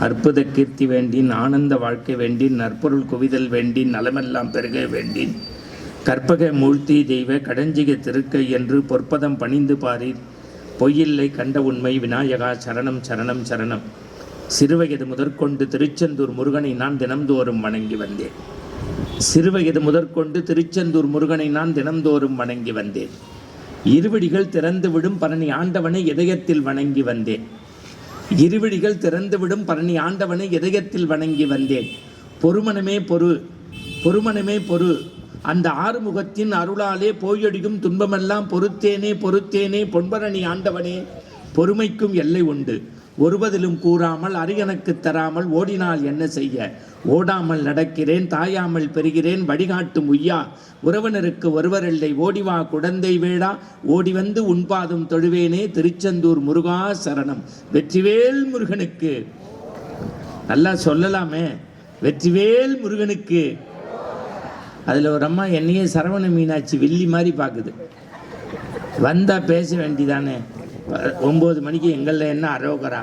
அற்புத கீர்த்தி வேண்டின் ஆனந்த வாழ்க்கை வேண்டின் நற்பொருள் குவிதல் வேண்டின் நலமெல்லாம் பெருக வேண்டின். கற்பக மூழ்த்தி தெய்வ கடஞ்சிக திருக்கை என்று பொற்பதம் பணிந்து பாரீர். பொய்யில்லை கண்ட உண்மை விநாயகா சரணம் சரணம் சரணம். சிறுவயது முதற்கொண்டு திருச்செந்தூர் முருகனை நான் தினம்தோறும் வணங்கி வந்தேன். சிறுவயது முதற்கொண்டு திருச்செந்தூர் முருகனை நான் தினம்தோறும் வணங்கி வந்தேன். இருவடிகள் திறந்து விடும் பரணி ஆண்டவனை இதயத்தில் வணங்கி வந்தேன். இருவிழிகள் திறந்துவிடும் பரணி ஆண்டவனை இதயத்தில் வணங்கி வந்தேன். பொறுமனமே பொறு பொறுமனமே பொறு. அந்த ஆறுமுகத்தின் அருளாலே போயடியும் துன்பமெல்லாம் பொறுத்தேனே பொறுத்தேனே பொன்பரணி ஆண்டவனே. பொறுமைக்கும் எல்லை உண்டு. ஒருவதிலும் கூறாமல் அரியனுக்கு தராமல் ஓடினால் என்ன செய்ய? ஓடாமல் நடக்கிறேன் தாயாமல் பெறுகிறேன் வழிகாட்டும் உய்யா. உறவினருக்கு ஒருவரில்லை ஓடிவா குடந்தை வேடா. ஓடி வந்து உண்பாதும் தொழுவேனே திருச்செந்தூர் முருகா சரணம். வெற்றிவேல் முருகனுக்கு. நல்லா சொல்லலாமே. வெற்றிவேல் முருகனுக்கு. அதில் ஒரு அம்மா என்னையே சரவண மீனாட்சி வெள்ளி மாதிரி பார்க்குது. வந்தால் பேச வேண்டிதானே? ஒம்பது மணிக்கு எங்களில் என்ன அரோகரா?